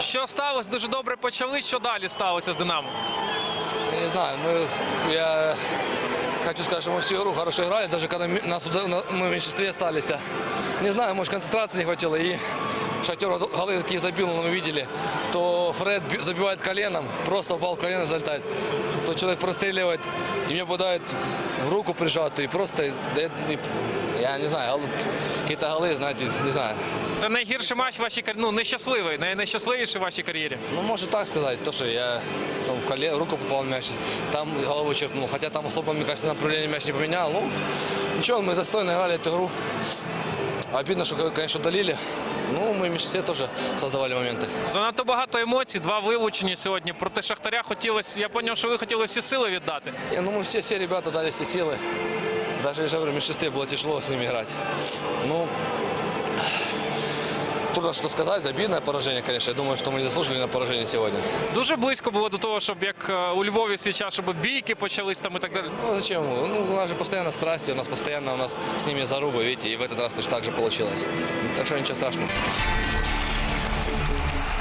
Що сталося? Дуже добре почали. Що далі сталося з Динамо? Я не знаю, мы, я хочу сказать, что мы всю игру хорошо играли, даже когда ми- нас, уда- на- мы в меньшинстве остались. Не знаю, может концентрации не хватило, и Шахтер вот голы такие забил, но мы видели, то Фред б- забивает коленом, просто упал колено, залетает, то человек простреливает, и мне попадает в руку прижатую, и просто, дает, и- я не знаю, гол- какие-то голы, знаете, не знаю. Це найгірший матч в вашій кар'єрі. Ну, нещасливий, най- найщасливіший в вашій кар'єрі. Ну, может так сказать, то, что я там, в коле, в руку попал мяч, там головой черкнул. Хотя там особо, мне кажется, направление мяч не поменял. Ну, ничего, мы достойно играли эту игру. Обидно, что, конечно, удалили. Ну, мы в меньшинстве тоже создавали моменты. Занадто багато емоцій, два вилучення сьогодні. Проти Шахтаря хотілося. Я зрозумів, що ви хотіли всі сили віддати. Не, ну, мы все, все ребята дали все силы. Даже, я же говорю, в меньшинстве было тяжело с ними играть. Ну, трудно что сказать. Обидное поражение, конечно. Я думаю, что мы не заслужили на поражение сегодня. Дуже близько було до того, щоб як е, у Львові свій час, щоб бійки почались там і так далі. Ну зачем? Ну, у нас же постоянно страсти, у нас постоянно у нас с ними зарубы, видите, и в этот раз точно так же получилось. Так что ничего страшного.